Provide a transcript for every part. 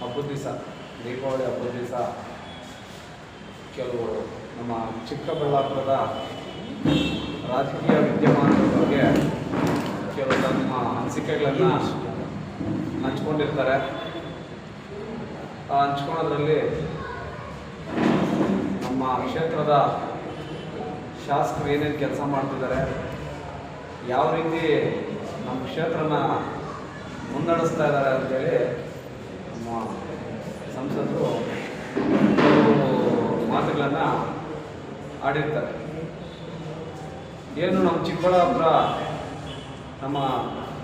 ಹಬ್ಬದ ದಿವಸ, ದೀಪಾವಳಿ ಹಬ್ಬದ ದಿವಸ ಕೆಲವು ನಮ್ಮ ಚಿಕ್ಕಬಳ್ಳಾಪುರದ ರಾಜಕೀಯ ವಿದ್ಯಮಾನದ ಬಗ್ಗೆ ಕೆಲವು ತಮ್ಮ ಅನಿಸಿಕೆಗಳನ್ನು ಹಂಚ್ಕೊಂಡಿರ್ತಾರೆ. ಆ ಹಂಚ್ಕೊಳ್ಳೋದ್ರಲ್ಲಿ ನಮ್ಮ ಕ್ಷೇತ್ರದ ಶಾಸಕರು ಏನೇನು ಕೆಲಸ ಮಾಡ್ತಿದ್ದಾರೆ, ಯಾವ ರೀತಿ ನಮ್ಮ ಕ್ಷೇತ್ರನ ಮುನ್ನಡೆಸ್ತಾ ಇದ್ದಾರೆ ಅಂತೇಳಿ ನಮ್ಮ ಸಂಸದರು ಮಾತುಗಳನ್ನ ಆಡಿರ್ತಾರೆ. ಏನು ನಮ್ಮ ಚಿಕ್ಕಬಳ್ಳಾಪುರ ನಮ್ಮ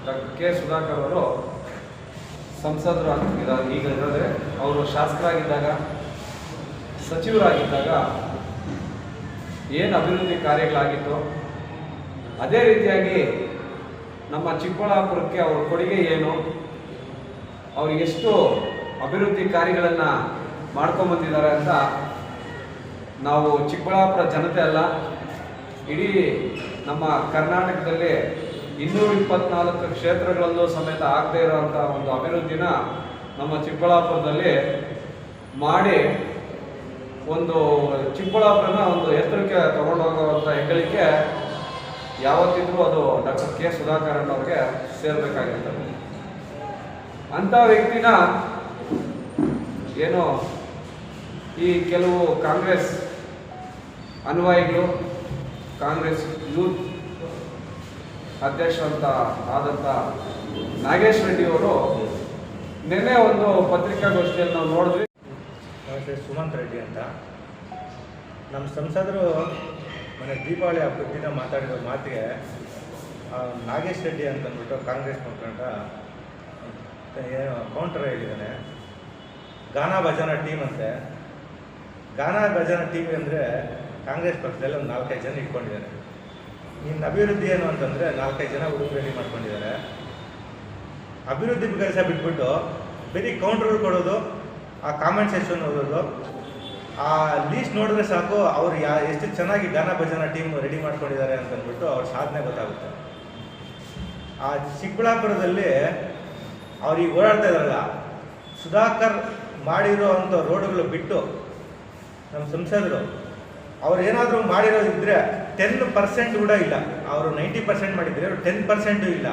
ಡಾಕ್ಟರ್ ಕೆ ಸುಧಾಕರ್ ಅವರು ಸಂಸದರು ಇದ ಈಗ ಇರೋದ್ರೆ ಅವರು ಶಾಸಕರಾಗಿದ್ದಾಗ, ಸಚಿವರಾಗಿದ್ದಾಗ ಏನು ಅಭಿವೃದ್ಧಿ ಕಾರ್ಯಗಳಾಗಿತ್ತು, ಅದೇ ರೀತಿಯಾಗಿ ನಮ್ಮ ಚಿಕ್ಕಬಳ್ಳಾಪುರಕ್ಕೆ ಅವರ ಕೊಡುಗೆ ಏನು ಅವ್ರು ಎಷ್ಟು ಅಭಿವೃದ್ಧಿ ಕಾರ್ಯಗಳನ್ನು ಮಾಡ್ಕೊಂಬಂದಿದ್ದಾರೆ ಅಂತ ನಾವು ಚಿಕ್ಕಬಳ್ಳಾಪುರ ಜನತೆ ಅಲ್ಲ, ಇಡೀ ನಮ್ಮ ಕರ್ನಾಟಕದಲ್ಲಿ ಇನ್ನೂರ ಇಪ್ಪತ್ನಾಲ್ಕು ಕ್ಷೇತ್ರಗಳಲ್ಲೂ ಸಮೇತ ಆಗದೇ ಇರುವಂಥ ಒಂದು ಅಭಿವೃದ್ಧಿನ ನಮ್ಮ ಚಿಕ್ಕಬಳ್ಳಾಪುರದಲ್ಲಿ ಮಾಡಿ ಒಂದು ಚಿಕ್ಕಬಳ್ಳಾಪುರನ ಒಂದು ಎತ್ತರಕ್ಕೆ ತಗೊಂಡೋಗುವಂಥ ಹೆಗ್ಗಳಿಕೆ ಯಾವತ್ತಿದ್ರೂ ಅದು ಡಾಕ್ಟರ್ ಕೆ ಸುಧಾಕರ್ ಅವ್ರಿಗೆ ಸೇರ್ಬೇಕಾಗಿರ್ತದೆ. ಅಂಥ ವ್ಯಕ್ತಿನ ಏನು ಈ ಕೆಲವು ಕಾಂಗ್ರೆಸ್ ಅನ್ವಯಿಗಳು ಕಾಂಗ್ರೆಸ್ ಯೂತ್ ಅಧ್ಯಕ್ಷ ಅಂತ ಆದಂಥ ನಾಗೇಶ್ ರೆಡ್ಡಿ ಅವರು ನಿನ್ನೆ ಒಂದು ಪತ್ರಿಕಾಗೋಷ್ಠಿಯಲ್ಲಿ ನಾವು ನೋಡಿದ್ವಿ. ನಮಸ್ತೆ, ಸುಮಂತ್ ರೆಡ್ಡಿ ಅಂತ. ನಮ್ಮ ಸಂಸದರು ಮನೆ ದೀಪಾವಳಿ ಹಬ್ಬದ ದಿನ ಮಾತಾಡಿರೋ ಮಾತಿಗೆ ನಾಗೇಶ್ ರೆಡ್ಡಿ ಅಂತ ಅಂದ್ಬಿಟ್ಟು ಕಾಂಗ್ರೆಸ್ ಮುಖಂಡ ಕೌಂಟರ್ ಹೇಳಿದ್ದಾನೆ ಗಾನಾ ಭಜನಾ ಟೀಮ್ ಅಂತೆ. ಗಾನಾ ಭಜನಾ ಟೀಮ್ ಅಂದರೆ ಕಾಂಗ್ರೆಸ್ ಪಕ್ಷದಲ್ಲಿ ಒಂದು ನಾಲ್ಕೈದು ಜನ ಇಟ್ಕೊಂಡಿದ್ದಾರೆ. ಇನ್ನು ಅಭಿವೃದ್ಧಿ ಏನು ಅಂತಂದರೆ ನಾಲ್ಕೈದು ಜನ ರೆಡಿ ಮಾಡ್ಕೊಂಡಿದ್ದಾರೆ. ಅಭಿವೃದ್ಧಿ ಕೆಲಸ ಬಿಟ್ಬಿಟ್ಟು ಬರೀ ಕೌಂಟ್ರ್ ಕೊಡೋದು, ಆ ಕಾಮೆಂಟ್ ಸೆಕ್ಷನ್ ಓದೋದು ಆ ಲೀಸ್ಟ್ ನೋಡಿದ್ರೆ ಸಾಕು ಅವ್ರು ಯಾ, ಎಷ್ಟು ಚೆನ್ನಾಗಿ ಗಾನ ಭಜನಾ ಟೀಮ್ ರೆಡಿ ಮಾಡ್ಕೊಂಡಿದ್ದಾರೆ ಅಂತಂದ್ಬಿಟ್ಟು ಅವ್ರ ಸಾಧನೆ ಗೊತ್ತಾಗುತ್ತೆ. ಆ ಚಿಕ್ಕಬಳ್ಳಾಪುರದಲ್ಲಿ ಅವ್ರು ಈಗ ಓಡಾಡ್ತಾ ಇದಾರಲ್ಲ, ಸುಧಾಕರ್ ಮಾಡಿರೋ ಅಂಥ ರೋಡ್ಗಳು ಬಿಟ್ಟು ನಮ್ಮ ಸಂಸದರು, ಅವ್ರು ಏನಾದರೂ ಮಾಡಿರೋದಿದ್ರೆ ಟೆನ್ ಪರ್ಸೆಂಟ್ ಕೂಡ ಇಲ್ಲ. ಅವರು ನೈಂಟಿ ಪರ್ಸೆಂಟ್ ಮಾಡಿದ್ರೆ ಟೆನ್ ಪರ್ಸೆಂಟು ಇಲ್ಲ.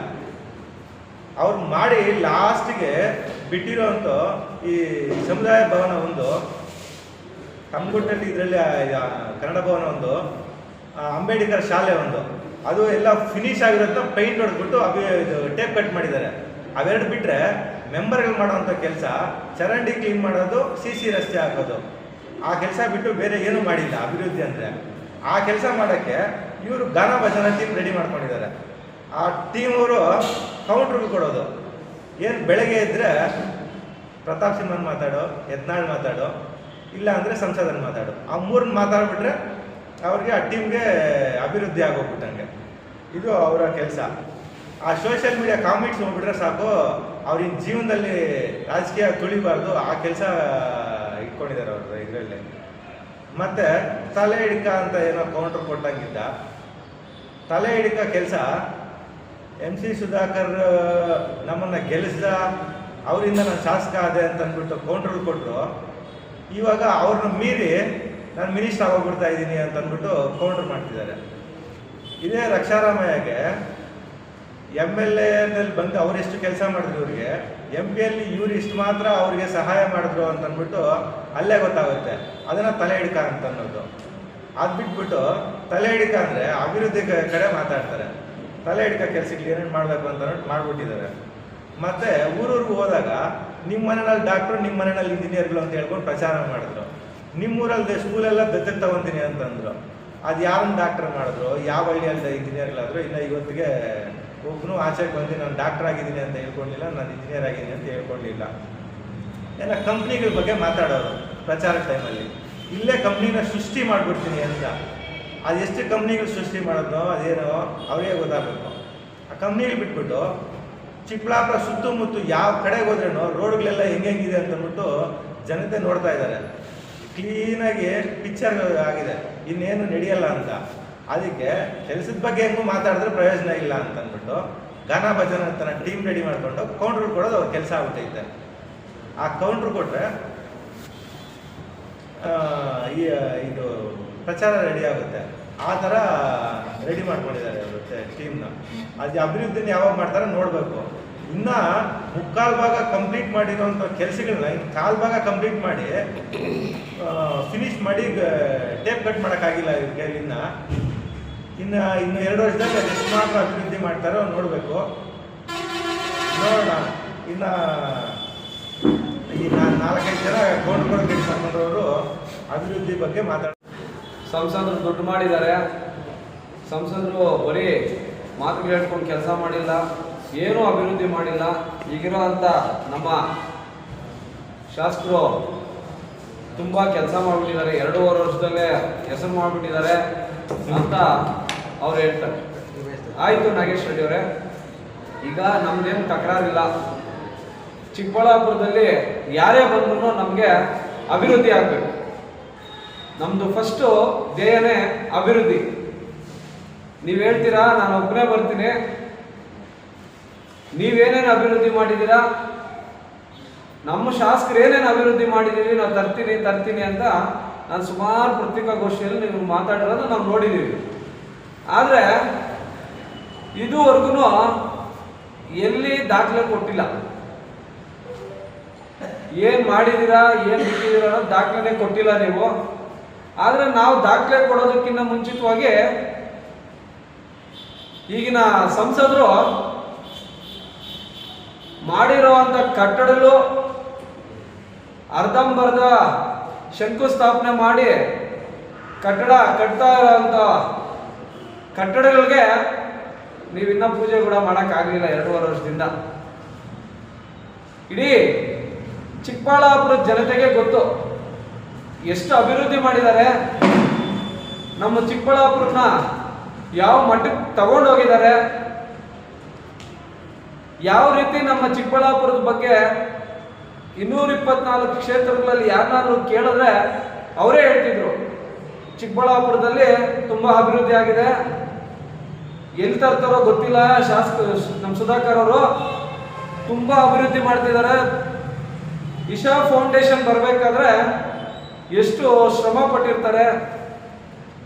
ಅವ್ರು ಮಾಡಿ ಲಾಸ್ಟಿಗೆ ಬಿಟ್ಟಿರೋಂಥ ಈ ಸಮುದಾಯ ಭವನ ಒಂದು ಕಮ್ಗುಟ್ಟಲ್ಲಿ ಇದರಲ್ಲಿ ಕನ್ನಡ ಭವನ ಒಂದು ಅಂಬೇಡ್ಕರ್ ಶಾಲೆ ಒಂದು, ಅದು ಎಲ್ಲ ಫಿನಿಶ್ ಆಗಿರೋದನ್ನ ಪೈಂಟ್ ಹೊಡೆದ್ಬಿಟ್ಟು ಅಭಿ ಇದು ಟೇಪ್ ಕಟ್ ಮಾಡಿದ್ದಾರೆ. ಅವೆರಡು ಬಿಟ್ಟರೆ ಮೆಂಬರ್ಗಳು ಮಾಡೋವಂಥ ಕೆಲಸ ಚರಂಡಿ ಕ್ಲೀನ್ ಮಾಡೋದು ಸಿ ಸಿ ರಸ್ತೆ ಹಾಕೋದು. ಆ ಕೆಲಸ ಬಿಟ್ಟು ಬೇರೆ ಏನೂ ಮಾಡಿಲ್ಲ ಅಭಿವೃದ್ಧಿ ಅಂದರೆ. ಆ ಕೆಲಸ ಮಾಡೋಕ್ಕೆ ಇವರು ಗಾನ ಭಜನ ಟೀಮ್ ರೆಡಿ ಮಾಡ್ಕೊಂಡಿದ್ದಾರೆ. ಆ ಟೀಮ್ ಅವರು ಕೌಂಟ್ರಿಗೆ ಕೊಡೋದು. ಏನು ಬೆಳಗ್ಗೆ ಇದ್ದರೆ ಪ್ರತಾಪ್ ಸಿಂಹನ್ ಮಾತಾಡೋ, ಯತ್ನಾಳ್ ಮಾತಾಡೋ, ಇಲ್ಲ ಅಂದರೆ ಸಂಸದನ್ ಮಾತಾಡು. ಆ ಮೂರನ್ನ ಮಾತಾಡ್ಬಿಟ್ರೆ ಅವ್ರಿಗೆ ಆ ಟೀಮ್ಗೆ ಅಭಿವೃದ್ಧಿ ಆಗೋಗ್ಬಿಟ್ಟಂಗೆ. ಇದು ಅವರ ಕೆಲಸ. ಆ ಸೋಷಿಯಲ್ ಮೀಡಿಯಾ ಕಾಮೆಂಟ್ಸ್ ನೋಡ್ಬಿಟ್ರೆ ಸಾಕು, ಅವ್ರಿನ ಜೀವನದಲ್ಲಿ ರಾಜಕೀಯ ತುಳಿಬಾರ್ದು, ಆ ಕೆಲಸ ಇಟ್ಕೊಂಡಿದ್ದಾರೆ ಅವ್ರ ಇದರಲ್ಲಿ. ಮತ್ತೆ ತಲೆ ಹಿಡಿಕ ಅಂತ ಏನೋ ಕೌಂಟರ್ ಕೊಟ್ಟಂಗಿದ್ದ. ತಲೆ ಹಿಡಿಕ ಕೆಲಸ ಎಂ ಸಿ ಸುಧಾಕರ್ ನಮ್ಮನ್ನು ಗೆಲ್ಲಿಸ್ದ ಅವರಿಂದ ನಾನು ಶಾಸಕ ಆದೆ ಅಂತ ಅಂದ್ಬಿಟ್ಟು ಕೌಂಟ್ರ್. ಕೊಟ್ಟರು ಇವಾಗ ಅವ್ರನ್ನ ಮೀರಿ ನಾನು ಮಿನಿಸ್ಟರ್ ಆಗೋಗ್ಬಿಡ್ತಾ ಇದ್ದೀನಿ ಅಂತ ಅಂದ್ಬಿಟ್ಟು ಕೌಂಟ್ರ್ ಮಾಡ್ತಿದ್ದಾರೆ. ಇದೇ ರಕ್ಷಾರಾಮಯ್ಯಗೆ ಎಂ ಎಲ್ ಎನಲ್ಲಿ ಬಂದು ಅವ್ರು ಎಷ್ಟು ಕೆಲಸ ಮಾಡಿದ್ರು ಇವ್ರಿಗೆ ಎಂ ಪಿಯಲ್ಲಿ ಇವ್ರು ಇಷ್ಟು ಮಾತ್ರ ಅವ್ರಿಗೆ ಸಹಾಯ ಮಾಡಿದ್ರು ಅಂತ ಅಂದ್ಬಿಟ್ಟು ಅಲ್ಲೇ ಗೊತ್ತಾಗುತ್ತೆ. ಅದನ್ನು ತಲೆ ಹಿಡ್ಕ ಅಂತ ಅನ್ನೋದು. ಅದು ಬಿಟ್ಬಿಟ್ಟು ತಲೆ ಹಿಡ್ಕ ಅಂದರೆ ಅಭಿವೃದ್ಧಿ ಕಡೆ ಮಾತಾಡ್ತಾರೆ. ತಲೆ ಹಿಡ್ಕ ಕೆಲ್ಸಕ್ಕೆ ಏನೇನು ಮಾಡಬೇಕು ಅಂತ ಮಾಡ್ಬಿಟ್ಟಿದ್ದಾರೆ. ಮತ್ತೆ ಊರೂರಿಗೆ ಹೋದಾಗ ನಿಮ್ಮ ಮನೆಯಲ್ಲಿ ಡಾಕ್ಟ್ರು ನಿಮ್ಮ ಮನೆಯಲ್ಲಿ ಇಂಜಿನಿಯರ್ಗಳು ಅಂತ ಹೇಳ್ಕೊಂಡು ಪ್ರಚಾರ ಮಾಡಿದ್ರು. ನಿಮ್ಮೂರಲ್ಲಿ ಸ್ಕೂಲೆಲ್ಲ ದತ್ತಕ್ಕೆ ತಗೊಂತೀನಿ ಅಂತಂದ್ರು. ಅದು ಯಾರನ್ನ ಡಾಕ್ಟರ್ ಮಾಡಿದ್ರು? ಯಾವ ಹಳ್ಳಿಯಲ್ಲಿ ಇಂಜಿನಿಯರ್ಗಳಾದ್ರು ಇನ್ನು ಇವತ್ತಿಗೆ ಒಬ್ಬನು ಆಚೆಗೆ ಬಂದು ನಾನು ಡಾಕ್ಟರ್ ಆಗಿದ್ದೀನಿ ಅಂತ ಹೇಳ್ಕೊಂಡಿಲ್ಲ, ನಾನು ಇಂಜಿನಿಯರ್ ಆಗಿದ್ದೀನಿ ಅಂತ ಹೇಳ್ಕೊಂಡಿಲ್ಲ. ಎಲ್ಲ ಕಂಪ್ನಿಗಳ ಬಗ್ಗೆ ಮಾತಾಡೋರು ಪ್ರಚಾರ ಟೈಮಲ್ಲಿ. ಇಲ್ಲೇ ಕಂಪ್ನಿನ ಸೃಷ್ಟಿ ಮಾಡಿಬಿಡ್ತೀನಿ ಅಂತ. ಅದು ಎಷ್ಟು ಕಂಪ್ನಿಗಳು ಸೃಷ್ಟಿ ಮಾಡೋದೋ ಅದೇನೋ ಅವರಿಗೆ ಗೊತ್ತಾಗಬೇಕು. ಆ ಕಂಪ್ನಿಗಳು ಬಿಟ್ಬಿಟ್ಟು ಚಿಕ್ಕಬಳ್ಳಾಪುರ ಸುತ್ತಮುತ್ತ ಯಾವ ಕಡೆಗೆ ಹೋದ್ರೇನೋ, ರೋಡ್ಗಳೆಲ್ಲ ಹೆಂಗೆಂಗಿದೆ ಅಂತ ಅಂದ್ಬಿಟ್ಟು ಜನತೆ ನೋಡ್ತಾ ಇದ್ದಾರೆ. ಕ್ಲೀನಾಗಿ ಪಿಕ್ಚರ್ ಆಗಿದೆ. ಇನ್ನೇನು ನಡೆಯಲ್ಲ ಅಂತ. ಅದಕ್ಕೆ ಕೆಲಸದ ಬಗ್ಗೆ ಹೆಂಗೂ ಮಾತಾಡಿದ್ರೆ ಪ್ರಯೋಜನ ಇಲ್ಲ ಅಂತ ಅಂದ್ಬಿಟ್ಟು ಗಾನ ಭಜನ ತನ್ನ ಟೀಮ್ ರೆಡಿ ಮಾಡಿಕೊಂಡು ಕೌಂಟ್ರ್ ಕೊಡೋದು ಅವ್ರ ಕೆಲಸ ಆಗ್ಬಿಟ್ಟೈತೆ. ಆ ಕೌಂಟ್ರ್ ಕೊಟ್ಟರೆ ಈ ಇದು ಪ್ರಚಾರ ರೆಡಿ ಆಗುತ್ತೆ. ಆ ಥರ ರೆಡಿ ಮಾಡ್ಕೊಂಡಿದ್ದಾರೆ ಅವರು ಟೀಮ್ನ ಅದು ಅಭಿವೃದ್ಧಿನ ಯಾವಾಗ ಮಾಡ್ತಾರೆ ನೋಡಬೇಕು. ಇನ್ನ ಮುಕ್ಕಾಲು ಭಾಗ ಕಂಪ್ಲೀಟ್ ಮಾಡಿರೋಂಥ ಕೆಲಸಗಳನ್ನ ಇನ್ನು ಕಾಲು ಭಾಗ ಕಂಪ್ಲೀಟ್ ಮಾಡಿ ಫಿನಿಶ್ ಮಾಡಿ ಟೇಪ್ ಕಟ್ ಮಾಡೋಕ್ಕಾಗಿಲ್ಲ ಇವ್ರಿಗೆ ಕೈಲಿನ್ನ ಇನ್ನು ಇನ್ನು ಎರಡು ವರ್ಷದಲ್ಲಿ ಎಷ್ಟು ಮಾತ್ರ ಅಭಿವೃದ್ಧಿ ಮಾಡ್ತಾರೋ ನೋಡಬೇಕು. ನೋಡೋಣ. ಇನ್ನು ಈ ನಾಲ್ಕೈದು ಜನ ಗೌಂಡ್ಗಳಿಗೆ ಸಂಬಂಧವರು ಅಭಿವೃದ್ಧಿ ಬಗ್ಗೆ ಮಾತಾಡ ಸಂಸದರು ದುಡ್ಡು ಮಾಡಿದ್ದಾರೆ. ಸಂಸದರು ಬರೀ ಮಾತು ಹೇಳ್ಕೊಂಡು ಕೆಲಸ ಮಾಡಿಲ್ಲ, ಏನೂ ಅಭಿವೃದ್ಧಿ ಮಾಡಿಲ್ಲ. ಈಗಿರೋ ಅಂಥ ನಮ್ಮ ಶಾಸಕರು ತುಂಬ ಕೆಲಸ ಮಾಡಿಬಿಟ್ಟಿದ್ದಾರೆ. ಎರಡೂವರೆ ವರ್ಷದಲ್ಲೇ ಹೆಸರು ಮಾಡಿಬಿಟ್ಟಿದ್ದಾರೆ ಅಂತ ಅವ್ರು ಹೇಳ್ತಾರೆ. ಆಯಿತು ನಾಗೇಶ್ ರೆಡ್ಡಿ ಅವರೇ, ಈಗ ನಮ್ದೇನು ತಕರಾರಿಲ್ಲ. ಚಿಕ್ಕಬಳ್ಳಾಪುರದಲ್ಲಿ ಯಾರೇ ಬಂದ್ರೂ ನಮಗೆ ಅಭಿವೃದ್ಧಿ ಆಗಬೇಕು. ನಮ್ಮದು ಫಸ್ಟು ಧ್ಯೇಯನೇ ಅಭಿವೃದ್ಧಿ. ನೀವು ಹೇಳ್ತೀರಾ ನಾನು ಒಬ್ಬನೇ ಬರ್ತೀನಿ. ನೀವೇನೇನು ಅಭಿವೃದ್ಧಿ ಮಾಡಿದ್ದೀರಾ? ನಮ್ಮ ಶಾಸಕರು ಏನೇನು ಅಭಿವೃದ್ಧಿ ಮಾಡಿದ್ದೀವಿ ನಾವು ತರ್ತೀನಿ ತರ್ತೀನಿ ಅಂತ ನಾನು ಸುಮಾರು ಪತ್ರಿಕಾಗೋಷ್ಠಿಯಲ್ಲಿ ನೀವು ಮಾತಾಡಿರೋದು ನಾವು ನೋಡಿದ್ದೀವಿ. ಆದರೆ ಇದುವರೆಗೂ ಎಲ್ಲಿ ದಾಖಲೆ ಕೊಟ್ಟಿಲ್ಲ. ಏನು ಮಾಡಿದ್ದೀರಾ, ಏನು ಬಿಟ್ಟಿದ್ದೀರಾ ಅನ್ನೋದು ದಾಖಲೆ ಕೊಟ್ಟಿಲ್ಲ ನೀವು. ಆದರೆ ನಾವು ದಾಖಲೆ ಕೊಡೋದಕ್ಕಿಂತ ಮುಂಚಿತವಾಗಿ ಈಗಿನ ಸಂಸದರು ಮಾಡಿರುವಂಥ ಕಟ್ಟಡಗಳು ಅರ್ಧಂಬರ್ಧ ಶಂಕುಸ್ಥಾಪನೆ ಮಾಡಿ ಕಟ್ಟಡ ಕಟ್ತಾ ಇರೋಂಥ ಕಟ್ಟಡಗಳಿಗೆ ನೀವಿನ್ನ ಪೂಜೆ ಕೂಡ ಮಾಡೋಕ್ಕಾಗಲಿಲ್ಲ ಎರಡೂವರೆ ವರ್ಷದಿಂದ. ಇಡೀ ಚಿಕ್ಕಬಳ್ಳಾಪುರ ಜನತೆಗೆ ಗೊತ್ತು. ಎಷ್ಟು ಅಭಿವೃದ್ಧಿ ಮಾಡಿದ್ದಾರೆ. ನಮ್ಮ ಚಿಕ್ಕಬಳ್ಳಾಪುರನ ಯಾವ ಮಟ್ಟಕ್ಕೆ ತಗೊಂಡೋಗಿದ್ದಾರೆ ಯಾವ ರೀತಿ ನಮ್ಮ ಚಿಕ್ಕಬಳ್ಳಾಪುರದ ಬಗ್ಗೆ ಇನ್ನೂರ ಇಪ್ಪತ್ನಾಲ್ಕು ಕ್ಷೇತ್ರಗಳಲ್ಲಿ ಯಾರನ್ನಾದ್ರೂ ಕೇಳಿದ್ರೆ ಅವರೇ ಹೇಳ್ತಿದ್ರು. ಚಿಕ್ಕಬಳ್ಳಾಪುರದಲ್ಲಿ ತುಂಬಾ ಅಭಿವೃದ್ಧಿ ಆಗಿದೆ. ಎಲ್ಲಿ ತರ್ತಾರೋ ಗೊತ್ತಿಲ್ಲ, ಶಾಸಕ ನಮ್ಮ ಸುಧಾಕರ್ ಅವರು ತುಂಬಾ ಅಭಿವೃದ್ಧಿ ಮಾಡ್ತಿದ್ದಾರೆ. ಇಶಾ ಫೌಂಡೇಶನ್ ಬರಬೇಕಾದ್ರೆ ಎಷ್ಟು ಶ್ರಮ ಪಟ್ಟಿರ್ತಾರೆ.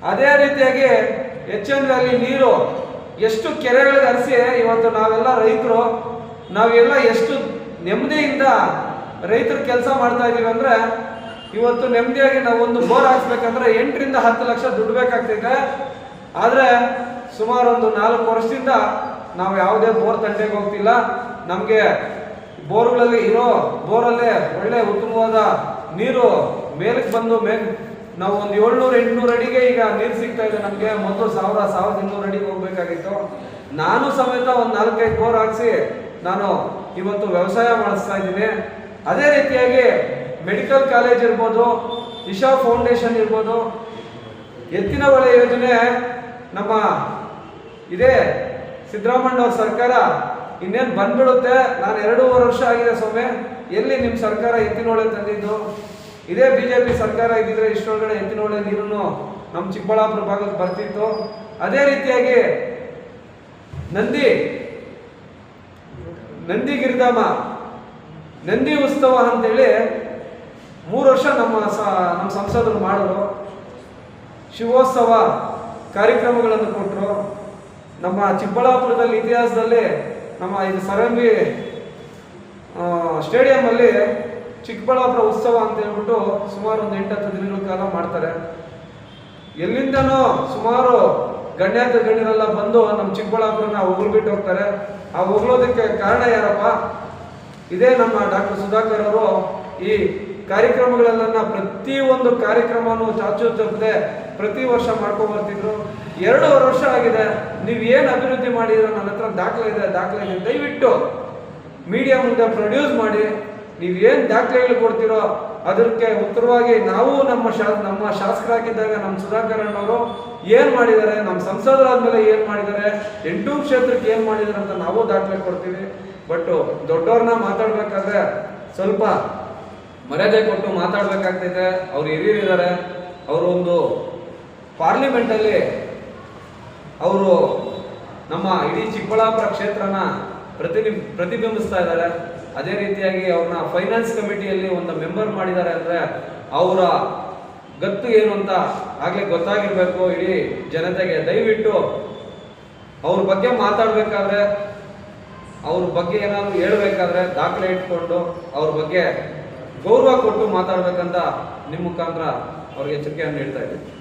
ಅದೇ ರೀತಿಯಾಗಿ ಎಚ್ ಎನ್ ವ್ಯಾಲಿ ನೀರು ಎಷ್ಟು ಕೆರೆಗಳಿಗೆ ಹರಿಸಿ ಇವತ್ತು ನಾವೆಲ್ಲ ರೈತರು, ನಾವೆಲ್ಲ ಎಷ್ಟು ನೆಮ್ಮದಿಯಿಂದ ರೈತರು ಕೆಲಸ ಮಾಡ್ತಾ ಇದೀವಿ ಅಂದ್ರೆ ಇವತ್ತು ನೆಮ್ಮದಿಯಾಗಿ ನಾವು ಒಂದು ಬೋರ್ ಹಾಕ್ಸ್ಬೇಕಂದ್ರೆ ಎಂಟರಿಂದ ಹತ್ತು ಲಕ್ಷ ದುಡ್ಡು ಬೇಕಾಗ್ತೈತೆ. ಆದರೆ ಸುಮಾರು ಒಂದು ನಾಲ್ಕು ವರ್ಷದಿಂದ ನಾವು ಯಾವುದೇ ಬೋರ್ ತಂಟೆಗೆ ಹೋಗ್ತಿಲ್ಲ. ನಮಗೆ ಬೋರ್ಗಳಲ್ಲಿ ಇರೋ ಬೋರಲ್ಲೇ ಒಳ್ಳೆ ಉತ್ತಮವಾದ ನೀರು ಮೇಲಕ್ಕೆ ಬಂದು ಮೇಲ್ ನಾವು ಒಂದು ಏಳ್ನೂರು, ಎಂಟ್ನೂರು ಅಡಿಗೆ ಈಗ ನೀರು ಸಿಗ್ತಾ ಇದೆ ನಮಗೆ. ಮೊದಲು ಸಾವಿರ, ಸಾವಿರದ ಇನ್ನೂರು ಅಡಿಗೆ ಹೋಗ್ಬೇಕಾಗಿತ್ತು. ನಾನು ಸಮೇತ ಒಂದು ನಾಲ್ಕೈದು ಬೋರ್ ಹಾಕ್ಸಿ ನಾನು ಇವತ್ತು ವ್ಯವಸಾಯ ಮಾಡಿಸ್ತಾ ಇದ್ದೀನಿ. ಅದೇ ರೀತಿಯಾಗಿ ಮೆಡಿಕಲ್ ಕಾಲೇಜ್ ಇರ್ಬೋದು, ಇಶಾ ಫೌಂಡೇಶನ್ ಇರ್ಬೋದು, ಎತ್ತಿನ ಹೊಳೆ ಯೋಜನೆ ನಮ್ಮ ಇದೇ ಸಿದ್ದರಾಮಣ್ಣ ಅವ್ರ ಸರ್ಕಾರ ಇನ್ನೇನು ಬಂದ್ಬಿಡುತ್ತೆ? ನಾನು ಎರಡೂವರೆ ವರ್ಷ ಆಗಿದೆ ಸ್ವಾಮಿ. ಎಲ್ಲಿ ನಿಮ್ಮ ಸರ್ಕಾರ ಎತ್ತಿನ ಎತ್ತಿನೊಳೆ ತಂದಿದ್ದು? ಇದೇ ಬಿ ಜೆ ಪಿ ಸರ್ಕಾರ ಇದ್ದಿದ್ರೆ ಇಷ್ಟೊಳಗಡೆ ಎತ್ತಿನ ಎತ್ತಿನೊಳೆ ನೀರನ್ನು ನಮ್ಮ ಚಿಕ್ಕಬಳ್ಳಾಪುರ ಭಾಗಕ್ಕೆ ಬರ್ತಿತ್ತು. ಅದೇ ರೀತಿಯಾಗಿ ನಂದಿ ನಂದಿ ಗಿರಿಧಾಮ ನಂದಿ ಉತ್ಸವ ಅಂತೇಳಿ ಮೂರು ವರ್ಷ ನಮ್ಮ ಸ- ನಮ್ಮ ಸಂಸದರು ಮಾಡಿದ್ರು. ಶಿವೋತ್ಸವ ಕಾರ್ಯಕ್ರಮಗಳನ್ನು ಕೊಟ್ಟರು ನಮ್ಮ ಚಿಕ್ಕಬಳ್ಳಾಪುರದಲ್ಲಿ ಇತಿಹಾಸದಲ್ಲಿ ನಮ್ಮ ಇದು ಸರಂಬಿ ಸ್ಟೇಡಿಯಮಲ್ಲಿ ಚಿಕ್ಕಬಳ್ಳಾಪುರ ಉತ್ಸವ ಅಂತ ಹೇಳ್ಬಿಟ್ಟು ಸುಮಾರು ಒಂದು ಎಂಟತ್ತು ದಿನಗಳ ಕಾಲ ಮಾಡ್ತಾರೆ. ಎಲ್ಲಿಂದನೋ ಸುಮಾರು ಗಣ್ಯಾತ ಗಣ್ಯರೆಲ್ಲ ಬಂದು ನಮ್ಮ ಚಿಕ್ಕಬಳ್ಳಾಪುರನ ಹೊಗಳ್ಬಿಟ್ಟು ಹೋಗ್ತಾರೆ. ಆ ಉಗುಳೋದಕ್ಕೆ ಕಾರಣ ಯಾರಪ್ಪ? ಇದೇ ನಮ್ಮ ಡಾಕ್ಟರ್ ಸುಧಾಕರ್ ಅವರು ಈ ಕಾರ್ಯಕ್ರಮಗಳೆಲ್ಲ ಪ್ರತಿ ಒಂದು ಕಾರ್ಯಕ್ರಮವನ್ನು ಚಾಚು ಚಪ್ಪದೆ ಪ್ರತಿ ವರ್ಷ ಮಾಡ್ಕೊಂಡು ಬರ್ತಿದ್ರು. ಎರಡೂವರೆ ವರ್ಷ ಆಗಿದೆ. ನೀವು ಏನು ಅಭಿವೃದ್ಧಿ ಮಾಡಿದ್ರೆ ನನ್ನ ಹತ್ರ ದಾಖಲೆ ಇದೆ ದಾಖಲೆ ಇದೆ. ದಯವಿಟ್ಟು ಮೀಡಿಯಾ ಮುಂದೆ ಪ್ರೊಡ್ಯೂಸ್ ಮಾಡಿ. ನೀವು ಏನು ದಾಖಲೆಗಳು ಕೊಡ್ತೀರೋ ಅದಕ್ಕೆ ಉತ್ತರವಾಗಿ ನಾವು ನಮ್ಮ ಶಾ, ನಮ್ಮ ಶಾಸಕರಾಗಿದ್ದಾಗ ನಮ್ಮ ಸುಧಾಕರ್ ಅಣ್ಣವರು ಏನು ಮಾಡಿದ್ದಾರೆ, ನಮ್ಮ ಸಂಸದರಾದ್ಮೇಲೆ ಏನು ಮಾಡಿದ್ದಾರೆ, ಎಂಟು ಕ್ಷೇತ್ರಕ್ಕೆ ಏನು ಮಾಡಿದ್ದಾರೆ ಅಂತ ನಾವು ದಾಖಲೆ ಕೊಡ್ತೀವಿ. ಬಟ್ ದೊಡ್ಡವ್ರನ್ನ ಮಾತಾಡ್ಬೇಕಾದ್ರೆ ಸ್ವಲ್ಪ ಮರ್ಯಾದೆ ಕೊಟ್ಟು ಮಾತಾಡ್ಬೇಕಾಗ್ತೈತೆ. ಅವ್ರು ಹಿರಿಯರಿದ್ದಾರೆ. ಅವರು ಒಂದು ಪಾರ್ಲಿಮೆಂಟಲ್ಲಿ ಅವರು ನಮ್ಮ ಇಡೀ ಚಿಕ್ಕಬಳ್ಳಾಪುರ ಕ್ಷೇತ್ರನ ಪ್ರತಿನಿ ಪ್ರತಿಬಿಂಬಿಸ್ತಾ ಇದ್ದಾರೆ. ಅದೇ ರೀತಿಯಾಗಿ ಅವ್ರನ್ನ ಫೈನಾನ್ಸ್ ಕಮಿಟಿಯಲ್ಲಿ ಒಂದು ಮೆಂಬರ್ ಮಾಡಿದ್ದಾರೆ ಅಂದರೆ ಅವರ ಗತ್ತು ಏನು ಅಂತ ಆಗಲೇ ಗೊತ್ತಾಗಿರಬೇಕು. ಇಡೀ ಜನತೆಗೆ ದಯವಿಟ್ಟು ಅವ್ರ ಬಗ್ಗೆ ಮಾತಾಡಬೇಕಾದ್ರೆ ಅವ್ರ ಬಗ್ಗೆ ಏನಾದ್ರು ಹೇಳ್ಬೇಕಾದ್ರೆ ದಾಖಲೆ ಇಟ್ಕೊಂಡು ಅವ್ರ ಬಗ್ಗೆ ಗೌರವ ಕೊಟ್ಟು ಮಾತಾಡ್ಬೇಕಂತ ನಿಮ್ಮ ಮುಖಾಂತರ ಅವ್ರಿಗೆ ಎಚ್ಚರಿಕೆಯನ್ನು ನೀಡ್ತಾ ಇದ್ದೀವಿ